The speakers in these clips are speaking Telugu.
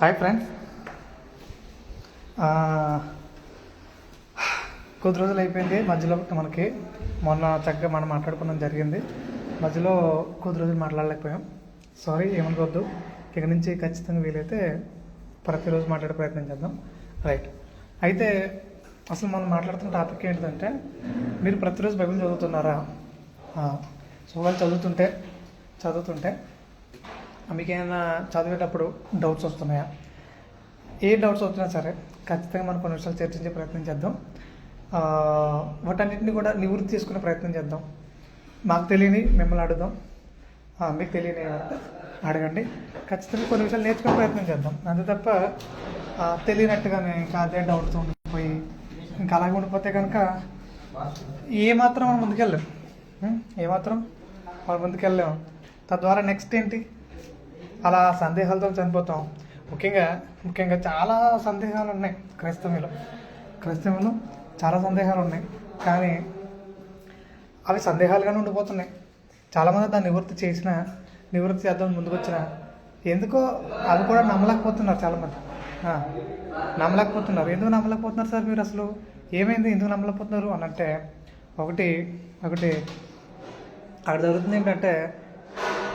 హాయ్ ఫ్రెండ్స్ కొద్ది రోజులు అయిపోయింది. మధ్యలో మనకి మొన్న చక్కగా మనం మాట్లాడుకోవడం జరిగింది. మధ్యలో కొద్ది రోజులు మాట్లాడలేకపోయాం. సారీ ఏమనుకోవద్దు ఇక నుంచి ఖచ్చితంగా వీలైతే ప్రతిరోజు మాట్లాడే ప్రయత్నం చేద్దాం. రైట్ అయితే అసలు మనం మాట్లాడుతున్న టాపిక్ ఏంటంటే మీరు ప్రతిరోజు బైబిల్ చదువుతున్నారా? సో వాళ్ళు చదువుతుంటే చదువుతుంటే మీకు ఏమైనా చదివేటప్పుడు డౌట్స్ వస్తున్నాయా? ఏ డౌట్స్ వచ్చినా సరే ఖచ్చితంగా మనం కొన్ని విషయాలు చర్చించే ప్రయత్నం చేద్దాం. వాటన్నింటిని కూడా నివృత్తి చేసుకునే ప్రయత్నం చేద్దాం. మాకు తెలియని మిమ్మల్ని అడుగుదాం. మీకు తెలియని అడగండి. ఖచ్చితంగా కొన్ని విషయాలు నేర్చుకునే ప్రయత్నం చేద్దాం. అంతే తప్ప తెలియనట్టుగానే ఇంకా అదే డౌట్తో ఉండిపోయి ఇంకా అలాగే ఉండిపోతే కనుక ఏమాత్రం మనం ముందుకెళ్ళాం ఏమాత్రం మనం ముందుకెళ్ళాం తద్వారా నెక్స్ట్ ఏంటి? అలా సందేహాలతో చనిపోతాం. ముఖ్యంగా ముఖ్యంగా చాలా సందేహాలు ఉన్నాయి క్రైస్తవులు క్రైస్తవులు చాలా సందేహాలు ఉన్నాయి కానీ అవి సందేహాలుగానే ఉండిపోతున్నాయి. చాలామంది దాన్ని నివృత్తి చేసిన నివృత్తి చేద్దాం ముందుకు వచ్చిన ఎందుకో అవి కూడా నమ్మలేకపోతున్నారు చాలామంది. నమ్మలేకపోతున్నారు. ఎందుకు నమ్మలేకపోతున్నారు సార్ మీరు అసలు? ఏమైంది? ఎందుకు నమ్మలేకపోతున్నారు? అని అంటే ఒకటి ఒకటి అక్కడ జరుగుతుంది ఏంటంటే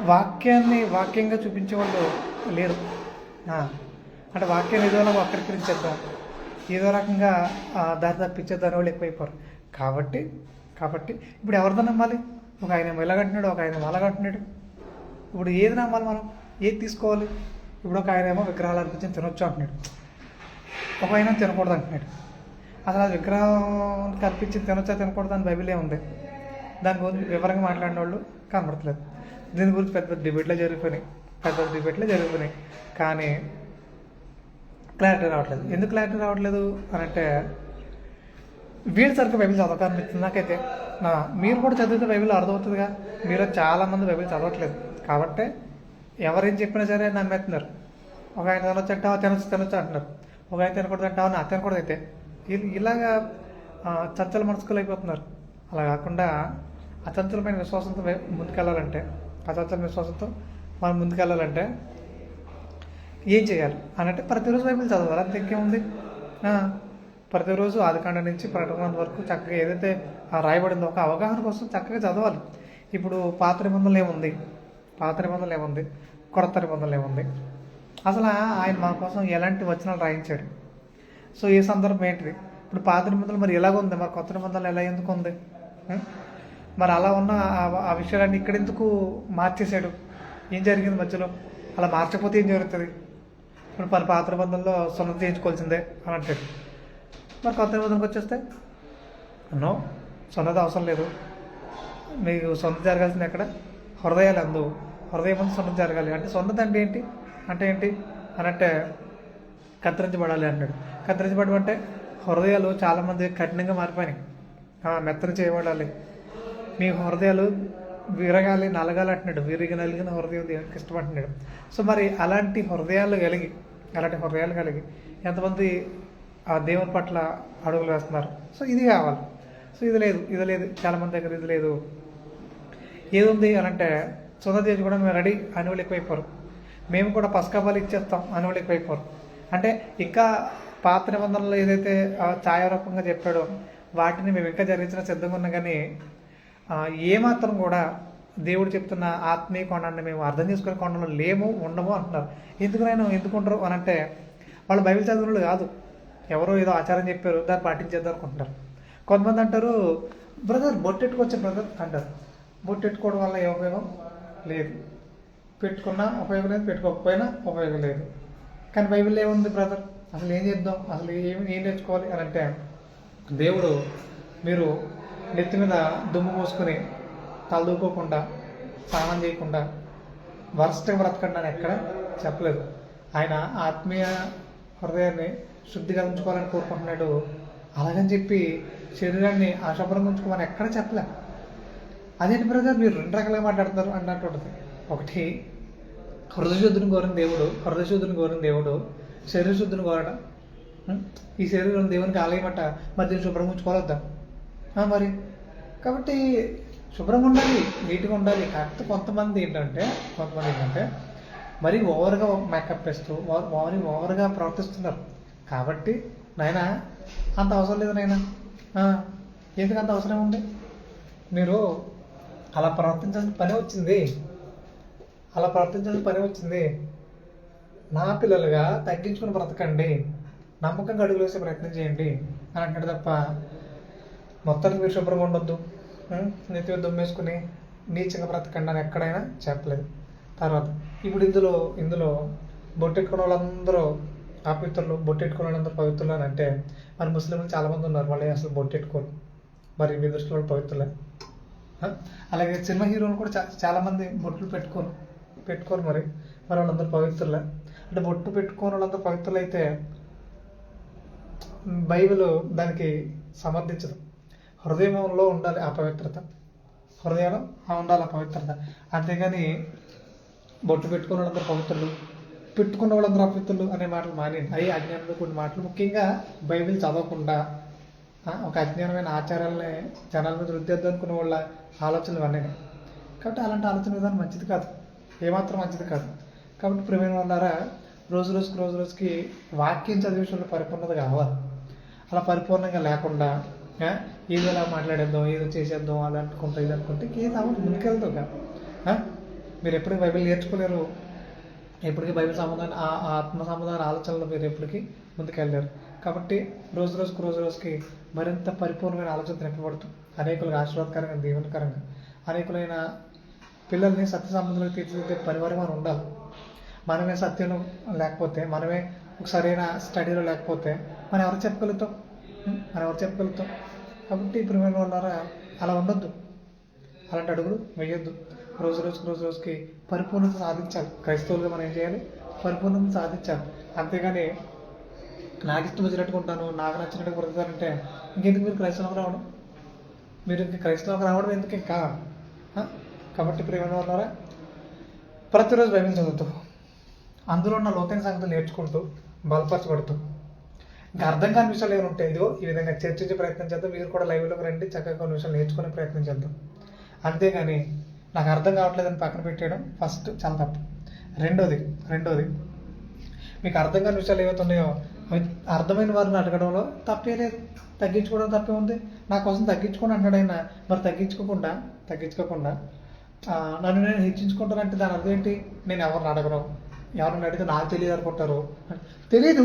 వాక్యాన్ని వాక్యంగా చూపించే వాళ్ళు లేరు. అంటే వాక్యాన్ని ఏదో వక్రీకరించేద్దాం. ఏదో రకంగా దారి తప్పించేద్దాని వాళ్ళు ఎక్కువైపోరు. కాబట్టి కాబట్టి ఇప్పుడు ఎవరిదో నమ్మాలి? ఒక ఆయన ఇలాగంటున్నాడు ఒక ఆయన అలాగంటున్నాడు ఇప్పుడు ఏది నమ్మాలి మనం? ఏది తీసుకోవాలి? ఇప్పుడు ఒక ఆయన ఏమో విగ్రహాలు అనిపించి తినొచ్చు అంటున్నాడు. ఒక ఆయన తినకూడదు అంటున్నాడు. అసలు అది విగ్రహం కల్పించి తినొచ్చా తినకూడదు అని బైబిలే ఉంది దాని గురించి వివరంగా మాట్లాడిన వాళ్ళు కనబడతలేదు. దీని గురించి పెద్ద పెద్ద డిబేట్లు జరిగిపోయినాయి. పెద్ద పెద్ద డిబేట్లు జరిగిపోయినాయి. కానీ క్లారిటీ రావట్లేదు. ఎందుకు క్లారిటీ రావట్లేదు అని అంటే వీళ్ళు సరిగ్గా బైబిల్ చదవక అనిపిస్తుంది నాకైతే. నా మీరు కూడా చదివితే బైబిల్ అర్థమవుతుందిగా. మీరు చాలామంది బైబిల్ చదవట్లేదు. కాబట్టి ఎవరేం చెప్పినా సరే నమ్మేస్తున్నారు. ఒక ఆయన తినొచ్చు అంటావా? తినొచ్చు తినొచ్చు అంటున్నారు. ఒక ఆయన తినకూడదు అంటావా? నా తినకూడదు అయితే. ఇలాగా చర్చల చర్చలు మనసుకులు అయిపోతున్నారు అలా కాకుండా అచంచలమైన విశ్వాసంతో ముందుకెళ్ళాలంటే పదార్థాల విశ్వాసంతో మనం ముందుకెళ్ళాలంటే ఏం చేయాలి? అనంటే ప్రతిరోజు బైబిల్ చదవాలి. అంత ఇంకేముంది? ప్రతిరోజు ఆదికాండ నుంచి ప్రకటన వరకు చక్కగా ఏదైతే రాయబడిందో ఒక అవగాహన కోసం చక్కగా చదవాలి. ఇప్పుడు పాత నిబంధనలు ఏముంది? పాత నిబంధనలు ఏముంది? కొత్త నిబంధనలు ఏముంది? అసలు ఆయన మన కోసం ఎలాంటి వచనాలు రాయించాడు? సో ఏ సందర్భం ఏంటిది? ఇప్పుడు పాత నిబంధనలు మరి ఎలాగుంది? మరి కొత్త నిబంధనలు ఎలా ఎందుకు ఉంది? మరి అలా ఉన్న ఆ- విషయాలన్నీ ఇక్కడ ఎందుకు మార్చేశాడు? ఏం జరిగింది మధ్యలో? అలా మార్చకపోతే ఏం జరుగుతుంది? ఇప్పుడు మన పాత నిబంధనలో సొంతం చేయించుకోవాల్సిందే అని అంటాడు. మరి కొత్త నిబంధనకు వచ్చేస్తే? నో సొన్నది అవసరం లేదు. మీకు సొంత జరగాల్సింది ఎక్కడ? హృదయాలు అందు హృదయం అందు సొంతం జరగాలి. అంటే సొంత అంటే ఏంటి? అంటే ఏంటి? అని అంటే కత్తిరించబడాలి అన్నాడు. కత్తిరించబడడం అంటే హృదయాలు చాలామంది కఠినంగా మారిపోయినాయి. మెత్తని మెత్తన చేయబడాలి. మీ హృదయాలు విరగాలి నలగాలంటున్నాడు విరిగి నలిగిన హృదయం దేవునికి ఇష్టపడుతున్నాడు సో మరి అలాంటి హృదయాలు కలిగి అలాంటి హృదయాలు కలిగి ఎంతమంది ఆ దేవుని పట్ల అడుగులు వేస్తున్నారు? సో ఇది కావాలి. సో ఇది లేదు ఇది లేదు. చాలామంది దగ్గర ఇది లేదు. ఏది ఉంది అని అంటే సొంత చేసి కూడా మేము రెడీ అనువులు ఎక్కువైపోరు. మేము కూడా పసకాబాలు ఇచ్చేస్తాం అనువులు ఎక్కువైపోరు. అంటే ఇంకా పాత నిబంధనలు ఏదైతే ఛాయారూపంగా చెప్పాడో వాటిని మేము ఇంకా జరిగించిన సిద్ధంగా ఉన్నా. కానీ ఏమాత్రం కూడా దేవుడు చెప్తున్న ఆత్మీయ కొండాన్ని మేము అర్థం చేసుకునే కోణంలో లేము ఉండము అంటున్నారు. ఎందుకు నేను ఎందుకు అని అంటే వాళ్ళు బైబిల్ చదివిన వాళ్ళు కాదు. ఎవరో ఏదో ఆచారం చెప్పారు దాన్ని పాటించేద్దాం అనుకుంటున్నారు. కొంతమంది అంటారు బ్రదర్ బొట్టెట్టుకొచ్చే బ్రదర్ అంటారు. బొట్టెట్టుకోవడం వల్ల ఏ ఉపయోగం లేదు. పెట్టుకున్నా ఉపయోగం లేదు పెట్టుకోకపోయినా ఉపయోగం లేదు. కానీ బైబిల్ ఏముంది బ్రదర్? అసలు ఏం చేద్దాం? అసలు ఏమి ఏం నేర్చుకోవాలి అని అంటే దేవుడు మీరు నెత్తి మీద దుమ్ము పోసుకుని తలదూకోకుండా స్నానం చేయకుండా వరస్ట్గా బ్రతకండి అని ఎక్కడ చెప్పలేదు. ఆయన ఆత్మీయ హృదయాన్ని శుద్ధిగా ఉంచుకోవాలని కోరుకుంటున్నాడు. అలాగని చెప్పి శరీరాన్ని అశుభ్రంగా ఉంచుకోమని ఎక్కడ చెప్పలే. అదేంటి బ్రదర్ మీరు రెండు రకాలుగా మాట్లాడుతున్నారు అన్నట్టుంటుంది ఒకటి హృదయశుద్ధిని కోరిన దేవుడు హృదయశుద్ధిని కోరిన దేవుడు శరీర శుద్ధిని కోరడం ఈ శరీరం దేవునికి ఆలయమట మధ్యలో శుభ్రంగా ఉంచుకోవాలి ఆ, మరి. కాబట్టి శుభ్రంగా ఉండాలి నీట్గా ఉండాలి. కాకపోతే కొంతమంది ఏంటంటే కొంతమంది ఏంటంటే మరీ ఓవర్గా మేకప్ వేస్తూ ఓ- మరీ ఓవర్గా ప్రవర్తిస్తున్నారు. కాబట్టి నాయన అంత అవసరం లేదు నాయన. ఎందుకు అంత అవసరం ఉంది? మీరు అలా ప్రవర్తించాల్సిన పని వచ్చింది. అలా ప్రవర్తించాల్సిన పని వచ్చింది. నా పిల్లలుగా తగ్గించుకుని బ్రతకండి. నమ్మకంగా అడుగులు వేసే ప్రయత్నం చేయండి. అని అంటాడు తప్ప మొత్తానికి మీరు శుభ్రంగా ఉండొద్దు. ఉం? నెత్తి దుమ్మేసుకుని నీచంగా బ్రతకండి అని ఎక్కడైనా చెప్పలేదు. తర్వాత ఇప్పుడు ఇందులో ఇందులో బొట్టెట్టుకున్న వాళ్ళందరూ అపవిత్రులు బొట్టెట్టుకున్న వాళ్ళందరూ పవిత్రులు అని అంటే మరి ముస్లింలు చాలామంది ఉన్నారు. వాళ్ళు అసలు బొట్టెట్టుకోరు. మరి మీ దృష్టిలో వాళ్ళు పవిత్రులే. అలాగే సినిమా హీరోలు కూడా చా చాలామంది బొట్లు పెట్టుకోరు. పెట్టుకోరు మరి. మరి వాళ్ళందరూ పవిత్రులే. అంటే బొట్టు పెట్టుకోని వాళ్ళందరూ పవిత్రులు అయితే బైబిల్ దానికి సమర్థించదు. హృదయంలో ఉండాలి ఆ పవిత్రత. హృదయంలో ఉండాలి ఆ పవిత్రత. అంతేగాని బొట్టు పెట్టుకున్న వాళ్ళందరూ పవిత్రులు పెట్టుకున్న వాళ్ళందరూ అపవిత్రులు అనే మాటలు మానేయండి. అవి అజ్ఞానంలో కొన్ని మాటలు. ముఖ్యంగా బైబిల్ చదవకుండా ఒక అజ్ఞానమైన ఆచారాలని జనాల మీద రుద్దేద్దాం అనుకునే వాళ్ళ ఆలోచనలు ఇవన్నీ కాబట్టి అలాంటి ఆలోచన విధానం మంచిది కాదు. ఏమాత్రం మంచిది కాదు. కాబట్టి ప్రేమైన వాళ్ళారా రోజు రోజుకి రోజు రోజుకి వాక్యం చదివే పరిపూర్ణత కావాలి. అలా పరిపూర్ణంగా లేకుండా ఏదో ఇలా మాట్లాడేద్దాం ఏదో చేసేద్దాం అది అనుకుంటా ఇది అనుకుంటే కేసు అవ్వదు ముందుకెళ్తాం కదా. మీరు ఎప్పటికీ బైబిల్ నేర్చుకోలేరు. ఎప్పటికీ బైబిల్ సంబంధాన్ని ఆ ఆత్మ సంబంధాల ఆలోచనలు మీరు ఎప్పటికీ ముందుకెళ్ళారు కాబట్టి రోజు రోజుకు రోజు రోజుకి మరింత పరిపూర్ణమైన ఆలోచన నింపబడుతూ అనేకులకు ఆశీర్వాదకరంగా దీవెనకరంగా అనేకులైన పిల్లల్ని సత్య సంబంధంలో తీర్చిదిద్దే పరివారం మనం ఉండాలి. మనమే సత్యంలో లేకపోతే మనమే ఒక సరైన స్టడీలో లేకపోతే మనం ఎవరు చెప్పగలుగుతాం? మనం ఎవరు చెప్పగలుగుతాం కాబట్టి ఇప్పుడు మేము వాళ్ళారా అలా ఉండొద్దు. అలాంటి అడుగులు వేయొద్దు. రోజు రోజుకి రోజు రోజుకి పరిపూర్ణత సాధించాలి. క్రైస్తవులుగా మనం ఏం చేయాలి? పరిపూర్ణత సాధించాలి. అంతేగాని నాకు ఇష్టం వచ్చినట్టుగా ఉంటాను నాకు నచ్చినట్టుగా బ్రతుకుతారంటే ఇంకెందుకు మీరు క్రైస్తవులకు రావడం? మీరు ఇంక క్రైస్తవులకు రావడం ఎందుకు? ఇంకా కాబట్టి ప్రేమ ఉన్నారా? ప్రతిరోజు బైబిల్ చదువుతూ అందులో ఉన్న లోతైన సంగతులు నేర్చుకుంటూ బలపరచబడుతూ ఇంకా అర్థం కాని విషయాలు ఏమైనా ఉంటాయి ఇదిగో ఈ విధంగా చర్చించే ప్రయత్నం చేద్దాం. మీరు కూడా లైవ్లోకి రండి చక్కగా కొన్ని విషయాలు నేర్చుకునే ప్రయత్నం చేద్దాం. అంతేగాని నాకు అర్థం కావట్లేదని పక్కన పెట్టేయడం ఫస్ట్ చాలా తప్పు. రెండోది రెండోది మీకు అర్థం కాని విషయాలు ఏవైతే ఉన్నాయో అవి అర్థమైన వారిని అడగడంలో తప్పే లేదు. తగ్గించుకోవడం తప్పే ఉంది. నా కోసం తగ్గించుకోండి అంటాడు ఆయన. మరి తగ్గించుకోకుండా తగ్గించుకోకుండా నన్ను నేను హెచ్చించుకుంటానంటే దాని అర్థం ఏంటి? నేను ఎవరిని అడగను? ఎవరిని అడిగితే నాకు తెలియదు. అనుకుంటారు తెలీదు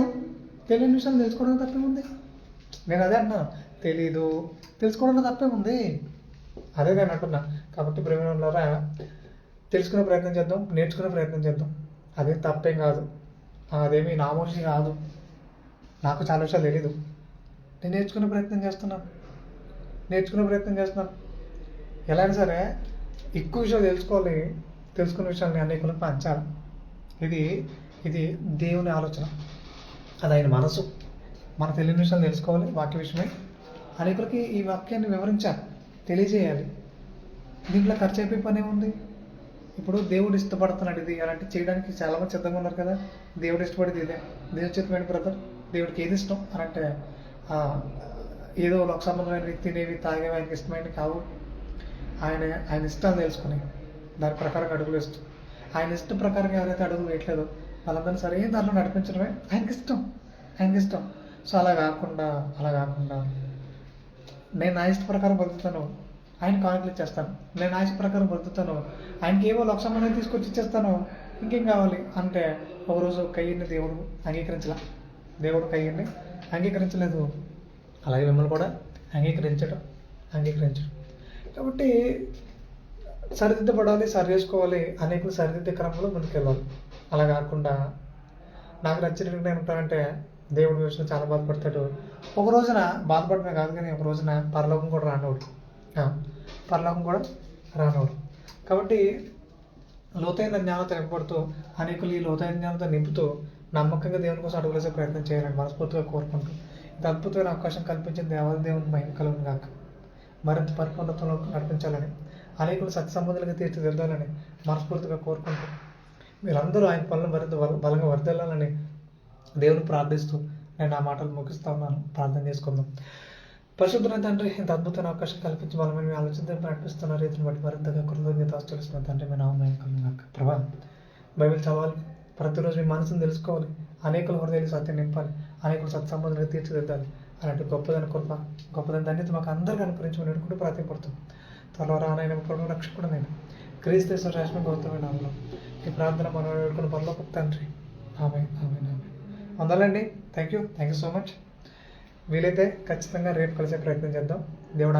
తెలియని విషయాలు తెలుసుకోవడం తప్పే ఉంది. నేను అదే అన్నా తెలీదు. తెలుసుకోవడంలో తప్పే ఉంది. అదే నేను అంటున్నా కాబట్టి ప్రేమలారా తెలుసుకునే ప్రయత్నం చేద్దాం నేర్చుకునే ప్రయత్నం చేద్దాం. అదే తప్పేం కాదు. అదేమి నామోషి కాదు. నాకు చాలా విషయాలు తెలీదు. నేను నేర్చుకునే ప్రయత్నం చేస్తున్నాను నేర్చుకునే ప్రయత్నం చేస్తున్నాను ఎలా అయినా సరే ఎక్కువ విషయాలు తెలుసుకోవాలి. తెలుసుకునే విషయాన్ని అనేకులకు పంచాలి. ఇది ఇది దేవుని ఆలోచన. అది ఆయన మనసు. మన తెలియని విషయాలు తెలుసుకోవాలి వాక్య విషయమై. అనేకులకి ఈ వాక్యాన్ని వివరించాలి తెలియజేయాలి. దీంట్లో ఖర్చు అయిపోయి పని ఏముంది? ఇప్పుడు దేవుడు ఇష్టపడుతున్నాడు ఇది అలాంటి చేయడానికి చాలా మంది సిద్ధంగా ఉన్నారు కదా. దేవుడు ఇష్టపడేది ఇదే. దేవుడు చిత్తమైన బ్రదర్ దేవుడికి ఏది ఇష్టం? అని అంటే ఏదో లోక సంబంధమైనవి తినేవి తాగేవి ఆయనకి ఇష్టమైనవి కావు. ఆయన ఆయన ఇష్టాలు తెలుసుకుని దాని ప్రకారం అడుగులు ఇష్టం ఆయన ఇష్టం ప్రకారం ఎవరైతే అడుగులు వేయట్లేదో వాళ్ళందరినీ సరైన దాంట్లో నడిపించడమే ఆయనకి ఇష్టం. ఆయనకి ఇష్టం. సో అలా కాకుండా అలా కాకుండా నేను నా ఇష్ట ప్రకారం బతుకుతాను. ఆయన కానుకలు ఇచ్చేస్తాను. నేను నా ఇష్ట ప్రకారం బతుకుతాను. ఆయనకి ఏవో లక్ష మంది తీసుకొచ్చి ఇచ్చేస్తాను. ఇంకేం కావాలి? అంటే ఒకరోజు కయ్యని దేవుడు అంగీకరించలా. దేవుడు కయ్యని అంగీకరించలేదు. అలాగే మిమ్మల్ని కూడా అంగీకరించడం అంగీకరించడం. కాబట్టి సరిదిద్దపడాలి సరి చేసుకోవాలి అనేకులు సరిదిద్దే క్రమంలో ముందుకెళ్ళాలి. అలా కాకుండా నాకు నచ్చిన నిర్ణయం ఉంటానంటే దేవుడి విషయంలో చాలా బాధపడతాడు. ఒక రోజున బాధపడమే కాదు కానీ ఒక రోజున పరలోకం కూడా రానోడు పరలోకం కూడా రానోడు కాబట్టి లోతైన జ్ఞానంతో నింపబడుతూ అనేకులు ఈ లోతైన జ్ఞానంతో నింపుతూ నమ్మకంగా దేవుని కోసం అడుగులేసే ప్రయత్నం చేయాలని మనస్ఫూర్తిగా కోరుకుంటూ ఇంత అద్భుతమైన అవకాశం కల్పించిన దేవాది దేవుని మహిమ కలుగును కాక మరింత పరిపూర్ణతలో నడిపించాలని అనేకులు సత్య సంబంధాలుగా తీర్చిదిద్దాలని మనస్ఫూర్తిగా కోరుకుంటూ మీరందరూ ఆయన పనులు మరింత బలంగా వర్దిల్లాలని దేవుని ప్రార్థిస్తూ నేను ఆ మాటలు ముగిస్తా ఉన్నాను. ప్రార్థన చేసుకుందాం. పరిశుద్ధమైన తండ్రి ఇంత అద్భుతమైన అవకాశం కల్పించి బలమైన మీ ఆలోచన నడిపిస్తున్న రీతిని బట్టి మరింతగా కృతజ్ఞత తెలుస్తున్న తండ్రి మీ నామం కలుగుగాక ప్రభా బైబిల్ చదవాలి. ప్రతిరోజు మీ మనసును తెలుసుకోవాలి. అనేకుల హృదయాలు సత్యం నింపాలి. అనేకులు సత్సంబంధాలు తీర్చిదిద్దాలి. అలాంటి గొప్పదైన కృప గొప్పదైన ధన్యత మాకు అందరికీ అనుకరించమని వేడుకుంటూ ప్రార్థపడుతుంది త్వరలో రానైన ప్రభు రక్షకుడు నేను. క్రీస్తు రాష్ట్రం గౌతమైన నామలో ఈ ప్రార్థన మనం వేడుకుని పనిలో తండ్రి. ఆమె ఆమె ఆమె వందాలండి. Thank you thank you so much. వీలైతే ఖచ్చితంగా రేపు కలిసే ప్రయత్నం చేద్దాం. దేవుడు